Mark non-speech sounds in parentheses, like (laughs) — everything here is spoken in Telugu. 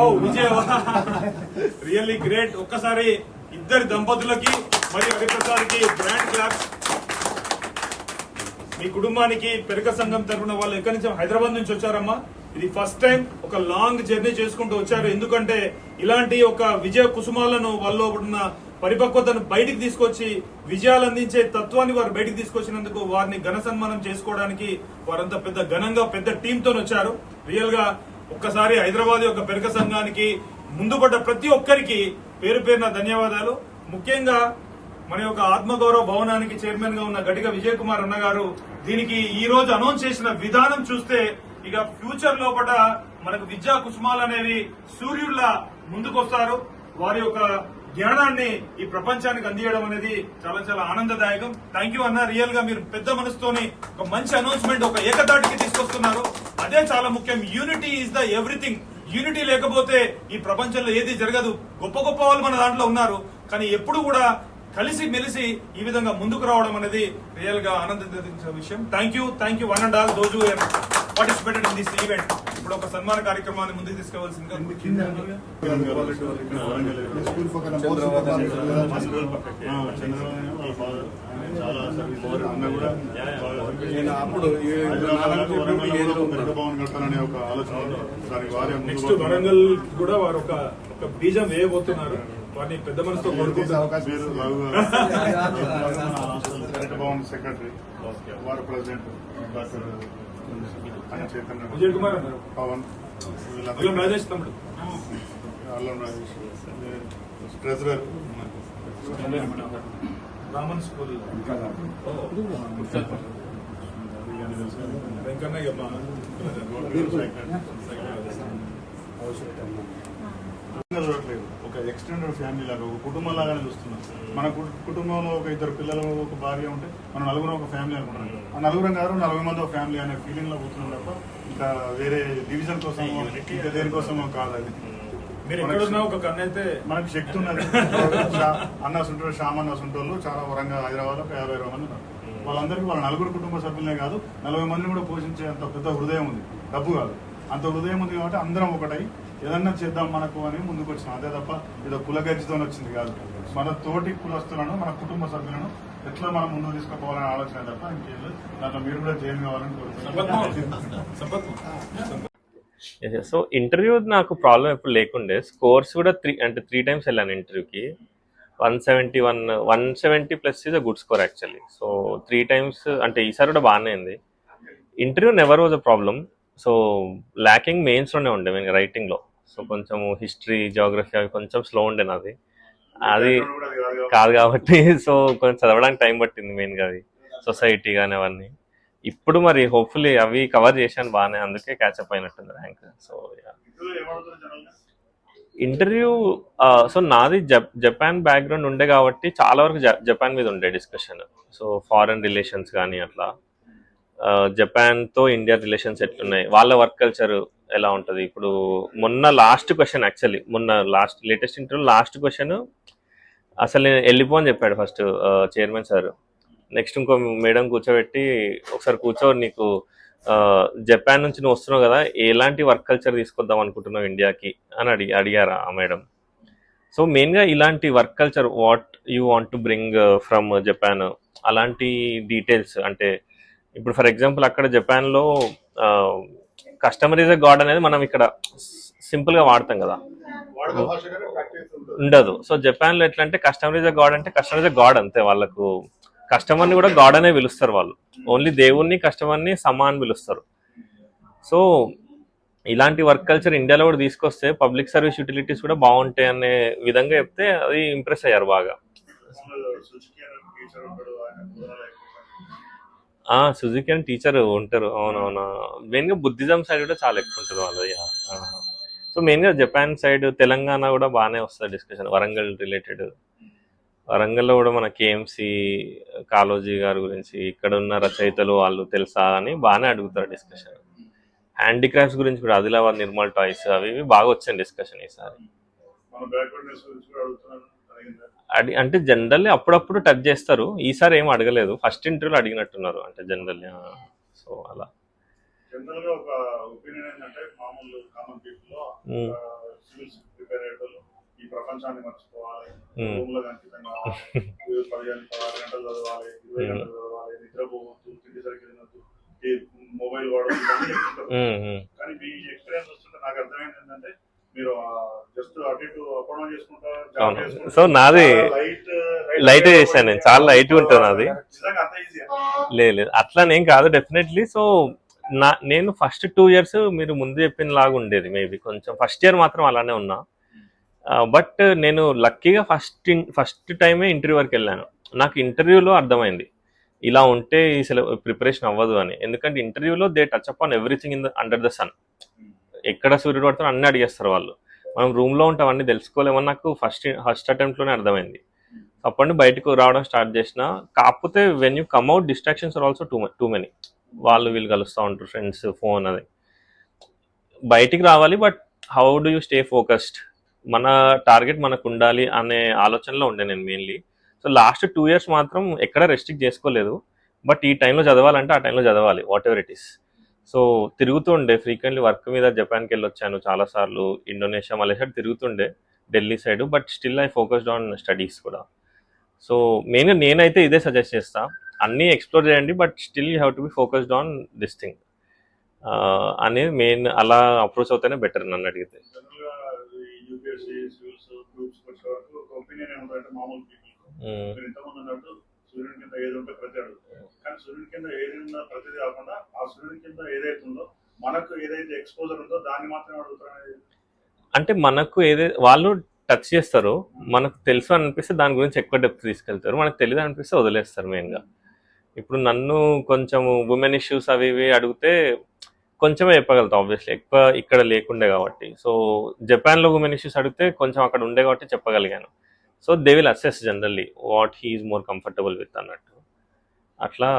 ఓ విజయ్ రియల్లీ గ్రేట్. ఒక్కసారి ఇద్దరి దంపతులకి మరియు హరిప్రసాద్కి గ్రాండ్ క్లాప్స్. మీ కుటుంబానికి పెరక సంఘం తరపున వాళ్ళు ఎక్కడి నుంచి హైదరాబాద్ నుంచి వచ్చారమ్మా? ఇది ఫస్ట్ టైం ఒక లాంగ్ జర్నీ చేసుకుంటూ వచ్చారు. ఎందుకంటే ఇలాంటి ఒక విజయ కుసుమాలను వాళ్ళలో ఉన్న పరిపక్వతను బయటికి తీసుకొచ్చి విజయాలు అందించే తత్వాన్ని వారు బయటికి తీసుకొచ్చినందుకు వారిని ఘన సన్మానం చేసుకోవడానికి వారంతా పెద్ద ఘనంగా పెద్ద టీంతో వచ్చారు. రియల్గా ఒక్కసారి హైదరాబాద్ యొక్క పెరక సంఘానికి ముందుపడ్డ ప్రతి ఒక్కరికి పేరు పేరున ధన్యవాదాలు. ముఖ్యంగా మన యొక్క ఆత్మగౌరవ భవనానికి చైర్మన్గా ఉన్న గడిగ విజయ్ కుమార్ అన్న గారు దీనికి ఈ రోజు అనౌన్స్ చేసిన విధానం చూస్తే ఇక ఫ్యూచర్ లోపల మనకు విద్యా కుసుమాలు అనేవి సూర్యుళ్ళ ముందుకొస్తారు. వారి యొక్క జ్ఞానాన్ని ఈ ప్రపంచానికి అందియడం అనేది చాలా చాలా ఆనందదాయకం. థ్యాంక్ యూ అన్న రియల్గా మీరు పెద్ద మనసుతోని ఒక మంచి అనౌన్స్మెంట్ ఒక ఏకతాటికి తీసుకొస్తున్నారు. అదే చాలా ముఖ్యం. Unity is the everything unity లేకపోతే ఈ ప్రపంచంలో ఏది జరగదు. గొప్ప గొప్ప వాళ్ళు మన దాంట్లో ఉన్నారు. కానీ ఎప్పుడు కూడా కలిసి మెలిసి ఈ విధంగా ముందుకు రావడం అనేది రియల్గా ఆనందించే విషయం. Thank you thank you one and all those who participated in this event ఇప్పుడు ఒక సన్మాన కార్యక్రమాన్ని ముందుకు అప్పుడు ముందు నెక్స్ట్. వరంగల్ కూడా వారు ఒక బీజం వేయబోతున్నారు. వారిని పెద్ద మనసుతో కోరుకుంటున్నారు అవకాశం భవన్ (laughs) సెక్రటరీ వారు ప్రెసిడెంట్ డాక్టర్ విజయ్ కుమార్ పవన్ అల్లం రాజేష్ తమ్ముడు. అల్లం రాజేష్ ట్రెజరర్. రామన్ స్కూల్. వెంకన్నయ్య మా చూడట్లేదు. ఒక ఎక్స్టెండెడ్ ఫ్యామిలీ లాగా ఒక కుటుంబం లాగానే చూస్తున్నాం. మన కు- కుటుంబంలో ఒక ఇద్దరు పిల్లలు ఒక భార్య ఉంటే మనం నలుగురం ఒక ఫ్యామిలీ అనుకుంటున్నాం ఆ నలుగురం గారు నలభై మంది ఒక ఫ్యామిలీ అనే ఫీలింగ్లో కూర్చున్నాం తప్ప ఇంకా వేరే డివిజన్ కోసం ఇంకా దేనికోసమో కాదు అది. మనకు శక్తి ఉన్నది. షా- అన్న సుంటారు శ్యామ్ అన్న సుంటోళ్ళు చాలా వరంగా హైదరాబాద్లో ఒక యాభై ఇరవై మంది ఉన్నారు. వాళ్ళందరికీ వాళ్ళ నలుగురు కుటుంబ సభ్యులనే కాదు నలభై మందిని కూడా పోషించే అంత పెద్ద హృదయం ఉంది. డబ్బు కాదు. అంత హృదయం ఉంది కాబట్టి అందరం ఒకటై ఏదన్నా చేద్దాం మనకు అని ముందుకు వచ్చిన. అదే తప్ప ఏదో కులగజ్జితో వచ్చింది కాదు. మన తోటి కులస్తులను మన కుటుంబ సభ్యులను ఎట్లా మనం ముందు తీసుకుపోవాలని ఆలోచన తప్ప ఇంకేం దాంట్లో మీరు కూడా జైన్ కావాలని సో ఇంటర్వ్యూ నాకు ప్రాబ్లం ఎప్పుడు లేకుండే. స్కోర్స్ కూడా త్రీ అంటే త్రీ టైమ్స్ వెళ్ళాను ఇంటర్వ్యూకి one seventy one one seventy plus is a good score actually so three times అంటే ఈసారి కూడా బాగానే అయింది interview never was a problem so lacking మెయిన్స్లోనే ఉండే మీన్ రైటింగ్లో సో కొంచెం హిస్టరీ జాగ్రఫీ అవి కొంచెం స్లో ఉండే నాది. అది కాదు కాబట్టి. (laughs) సో కొంచెం చదవడానికి టైం పట్టింది మెయిన్గా అది. సొసైటీ కానీ అవన్నీ. ఇప్పుడు మరి హోప్ఫుల్లీ అవి కవర్ చేశాను బాగానే అందుకే క్యాచప్ అయినట్టుంది ర్యాంక్ సో ఇంటర్వ్యూ సో నాది జప్ జపాన్ బ్యాక్గ్రౌండ్ ఉండే కాబట్టి చాలా వరకు జపాన్ మీద ఉండే డిస్కషన్ సో ఫారెన్ రిలేషన్స్ కానీ అట్లా. జపాన్తో ఇండియా రిలేషన్స్ ఎట్లున్నాయి? వాళ్ళ వర్క్ కల్చర్ ఎలా ఉంటుంది? ఇప్పుడు మొన్న లాస్ట్ క్వశ్చన్ యాక్చువల్లీ మొన్న last latest interview last question అసలు నేను వెళ్ళిపో అని చెప్పాడు ఫస్ట్ చైర్మన్ సార్ నెక్స్ట్ ఇంకో మేడం కూర్చోబెట్టి ఒకసారి కూర్చో నీకు జపాన్ నుంచి నువ్వు వస్తున్నావు కదా ఎలాంటి వర్క్ కల్చర్ తీసుకొద్దాం అనుకుంటున్నావు ఇండియాకి అని అడిగి అడిగారు ఆ మేడం సో మెయిన్గా ఇలాంటి work culture what you want to bring from Japan అలాంటి డీటెయిల్స్ అంటే ఇప్పుడు ఫర్ ఎగ్జాంపుల్ అక్కడ జపాన్లో కస్టమర్ ఇస్ అ గాడ్ అనేది మనం ఇక్కడ సింపుల్గా వాడతాం కదా. ఉండదు. సో జపాన్లో ఎట్లా అంటే కస్టమర్ ఇస్ అ గాడ్ అంటే కస్టమర్ ఇస్ అ గాడ్ అంతే వాళ్ళకు. కస్టమర్ని కూడా గాడ్ అనే పిలుస్తారు వాళ్ళు. ఓన్లీ దేవుణ్ణి కస్టమర్ని సమాన్ పిలుస్తారు. సో ఇలాంటి వర్క్ కల్చర్ ఇండియాలో కూడా తీసుకొస్తే పబ్లిక్ సర్వీస్ యూటిలిటీస్ కూడా బాగుంటాయి అనే విధంగా చెప్తే అది ఇంప్రెస్ అయ్యారు బాగా. ఆ సుజుకి అని టీచర్ ఉంటారు. అవునవునా? మెయిన్గా బుద్ధిజం సైడ్ కూడా చాలా ఎక్కువ ఉంటుంది వాళ్ళు సో మెయిన్గా జపాన్ సైడ్ తెలంగాణ కూడా బాగానే వస్తుంది డిస్కషన్ వరంగల్ రిలేటెడ్ వరంగల్లో కూడా మన కేఎంసి కాలోజీ గారి గురించి ఇక్కడ ఉన్న రచయితలు వాళ్ళు తెలుసా అని బాగానే అడుగుతారు డిస్కషన్ హ్యాండిక్రాఫ్ట్స్ గురించి కూడా ఆదిలాబాద్ నిర్మల్ టాయ్స్ అవి ఇవి బాగా వచ్చాయి డిస్కషన్ ఈసారి. అడి అంటే జనరల్లీ అప్పుడప్పుడు టచ్ చేస్తారు. ఈసారి ఏం అడగలేదు. ఫస్ట్ ఇంటర్వ్యూలో అడిగినట్టున్నారు అంటే జనరల్లీ. సో అలా. ఒక ఒపీనియన్ ఏంటంటే మామూలు కామన్ పీపుల్. సివిల్స్ ప్రిపేర్ అయ్యేటోళ్ళు ఈ ప్రపంచాన్ని మర్చిపోవాలి. రూమ్లో అంకితం కావాలి ఈ పదిహేను పదహారు గంటలు చదవాలి. ఇరవై. గంటలు చదవాలి. నిద్రపోవద్దు తిండిసరికి తినొద్దు. ఈ మొబైల్. కానీ మీ ఎక్స్పీరియన్స్ వస్తుంటే నాకు అర్థమైంది ఏంటంటే మీరు జస్ట్ అటు ఇటు అప్ అండ్ డౌన్ చేసుకుంటా అవును. సో నాది లైట్ చేశాను నేను. చాలా లైట్ ఉంటుంది నాది. లేదు లేదు. అట్లానేం కాదు డెఫినెట్లీ సో నా నేను ఫస్ట్ టూ ఇయర్స్ మీరు ముందు చెప్పిన లాగా ఉండేది మేబీ కొంచెం ఫస్ట్ ఇయర్ మాత్రం అలానే ఉన్నా. బట్ నేను లక్కీగా ఫస్ట్ ఫస్ట్ టైమే ఇంటర్వ్యూ వరకు వెళ్ళాను. నాకు ఇంటర్వ్యూలో అర్థమైంది. ఇలా ఉంటే ఈ ప్రిపరేషన్ అవ్వదు అని. ఎందుకంటే ఇంటర్వ్యూలో they touch up on everything in the under the sun ఎక్కడ సూర్యుడు పడతారో అన్నీ అడిగేస్తారు వాళ్ళు. మనం రూమ్లో ఉంటాం అన్నీ తెలుసుకోలేమని నాకు ఫస్ట్ ఫస్ట్ అటెంప్ట్లోనే అర్థమైంది. అప్పటి నుండి బయటకు రావడం స్టార్ట్ చేసిన కాకపోతే when you come out distractions are also too too many వాళ్ళు వీళ్ళు కలుస్తూ ఉంటారు ఫ్రెండ్స్ ఫోన్ అది బయటికి రావాలి but how do you stay focused మన టార్గెట్ మనకు ఉండాలి అనే ఆలోచనలో ఉండే నేను mainly so last two years మాత్రం ఎక్కడ రెస్ట్రిక్ట్ చేసుకోలేదు. బట్ ఈ టైంలో చదవాలంటే ఆ టైంలో చదవాలి whatever it is so తిరుగుతూ ఉండే ఫ్రీక్వెంట్లీ వర్క్ మీద జపాన్కి వెళ్ళి వచ్చాను చాలాసార్లు Indonesia Malaysia తిరుగుతుండే Delhi side but still I focused on studies కూడా. సో మెయిన్గా నేనైతే ఇదే సజెస్ట్ చేస్తా. అన్నీ ఎక్స్ప్లోర్ చేయండి but still you have to be focused on this thing అనేది మెయిన్ అలా అప్రోచ్ అవుతేనే బెటర్ నన్ను అడిగితే. యూపీఎస్సీ గ్రూప్స్ వచ్చే వరకు ఒపీనియన్ మామూలు పీపుల్ సూర్యుని కింద ఏది ఉంటే ప్రతి అడుగు. కానీ సూర్యుని కింద ఏది ఉందో ప్రతిది కాకుండా ఆ సూర్యుని కింద ఏదైతే ఉందో మనకు ఏదైతే ఎక్స్పోజర్ ఉందో దాన్ని మాత్రమే అడుగుతారు అంటే మనకు ఏదైతే వాళ్ళు టచ్ చేస్తారు మనకు తెలుసు అనిపిస్తే దాని గురించి ఎక్కువ డెప్త్ తీసుకెళ్తారు. మనకు తెలియదు అనిపిస్తే వదిలేస్తారు మెయిన్గా ఇప్పుడు నన్ను కొంచెం ఉమెన్ ఇష్యూస్ అవి ఇవి అడిగితే కొంచెమే చెప్పగలుగుతాం ఆబ్వియస్లీ ఎక్కువ ఇక్కడ లేకుండే కాబట్టి. సో జపాన్లో ఉమెన్ ఇష్యూస్ అడిగితే కొంచెం అక్కడ ఉండే కాబట్టి చెప్పగలిగాను. So they will assess generally what he is more comfortable with అన్నట్టు. అట్లా